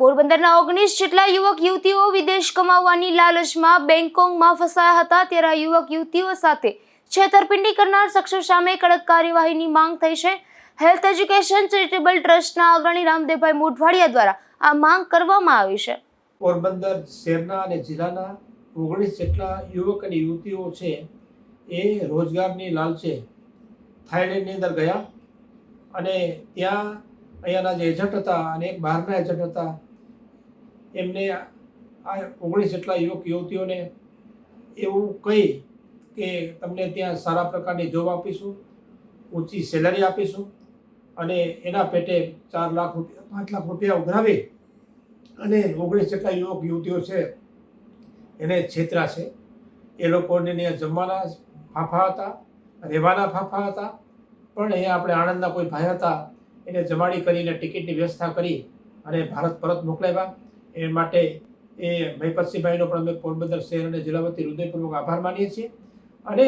પોરબંદરના ઓગણીસ જેટલા યુવક યુવતીઓ વિદેશ કમાવવાની લાલચમાં બેંગકોંગમાં ફસાયા હતા ત્યારે યુવક યુવતીઓ સાથે છેતરપિંડી કરનાર શખ્સો સામે કડક કાર્યવાહીની માંગ થઈ છે. હેલ્થ એજ્યુકેશન ચેરિટેબલ ટ્રસ્ટના અગ્રણી રામદેવભાઈ મોઢવાડિયા દ્વારા આ માંગ કરવામાં આવી છે. પોરબંદર શહેરના અને જિલ્લાના ઓગણીસ જેટલા યુવક અને યુવતીઓ છે એ રોજગારની લાલચે થાઈલેન્ડની અંદર ગયા અને ત્યાં અહીંયાના જે એજન્ટ હતા અને એક બહારના એજન્ટ હતા એમને આ ઓગણીસ જેટલા યુવક યુવતીઓને એવું કહી કે તમને ત્યાં સારા પ્રકારની જોબ આપીશું, ઊંચી સેલરી આપીશું અને એના પેટે ચાર લાખ રૂપિયા, પાંચ લાખ રૂપિયા ઉઘરાવી અને ઓગણીસ જેટલા યુવક યુવતીઓ છે એને છેતરા છે. એ લોકોને ત્યાં જમવાના ફાફા હતા, રહેવાના ફાફા હતા, પણ અહીંયા આપણે આણંદના કોઈ ભાઈ હતા, એને જમાડી કરીને ટિકિટની વ્યવસ્થા કરી અને ભારત પરત મોકલાવ્યા. એ માટે એ મહિપતસિંહભાઈનો પણ અમે પોરબંદર શહેર અને જિલ્લા વતી હૃદયપૂર્વક આભાર માનીએ છીએ. અને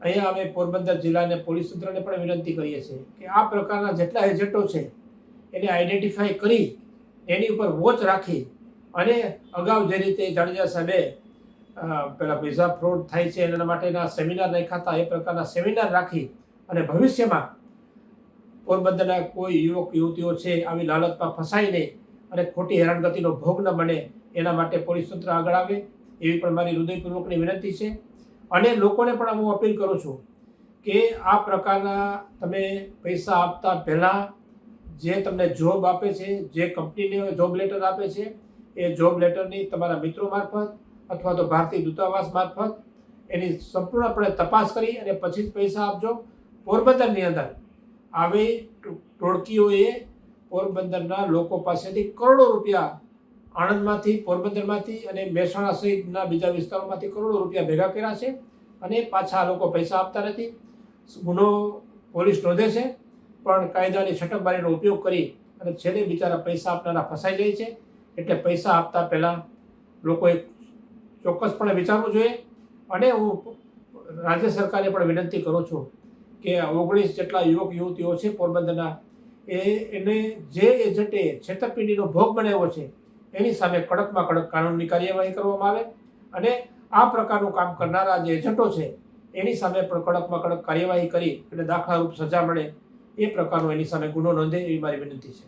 અહીંયા અમે પોરબંદર જિલ્લાને પોલીસ તંત્રને પણ વિનંતી કરીએ છીએ કે આ પ્રકારના જેટલા એજન્ટો છે, એને આઈડેન્ટિફાઈ કરી, એની ઉપર વોચ રાખી અને અગાઉ જે રીતે જાડેજા સાહેબે પેલા વિઝા ફ્રોડ થાય છે એના માટેના સેમિનાર રાખ્યા એ પ્રકારના સેમિનાર રાખી અને ભવિષ્યમાં પોરબંદરના કોઈ યુવક, યુવતીઓ છે, આવી લાલચમાં ફસાઈ નહીં અને ખોટી હેરાનગતિનો ભોગ ન બને એના માટે પોલીસ તંત્ર આગળ આવે એવી પણ મારી હૃદયપૂર્વકની વિનંતી છે. અને લોકોને પણ હું અપીલ કરું છું કે આ પ્રકારના તમે પૈસા આપતા પહેલાં જે તમને જોબ આપે છે, જે કંપનીને જોબ લેટર આપે છે, એ જોબ લેટરની તમારા મિત્રો મારફત અથવા તો ભારતીય દૂતાવાસ મારફત એની સંપૂર્ણપણે તપાસ કરી અને પછી જ પૈસા આપજો. પોરબંદરની અંદર આવી ટોળકીઓએ પોરબંદરના લોકો પાસેથી કરોડો રૂપિયા આણંદમાંથી, પોરબંદરમાંથી અને મહેસાણા સહિતના બીજા વિસ્તારોમાંથી કરોડો રૂપિયા ભેગા કર્યા છે અને પાછા લોકો પૈસા આપતા નથી. ગુનો પોલીસ નોંધે છે, પણ કાયદાની છટકબારીનો ઉપયોગ કરી અને છેલ્લે બિચારા પૈસા આપનારા ફસાઈ જાય છે. એટલે પૈસા આપતા પહેલાં લોકોએ ચોક્કસપણે વિચારવું જોઈએ અને હું રાજ્ય સરકારને પણ વિનંતી કરું છું કે ઓગણીસ જેટલા યુવક, યુવતીઓ છે પોરબંદરના એ એને જે એજન્ટે છેતરપિંડીનો ભોગ બનાવ્યો છે, એની સામે કડકમાં કડક કાનૂનની કાર્યવાહી કરવામાં આવે અને આ પ્રકારનું કામ કરનારા જે એજન્ટો છે, એની સામે પણ કડકમાં કડક કાર્યવાહી કરી અને દાખલારૂપ સજા મળે એ પ્રકારનો એની સામે ગુનો નોંધે એવી મારી વિનંતી છે.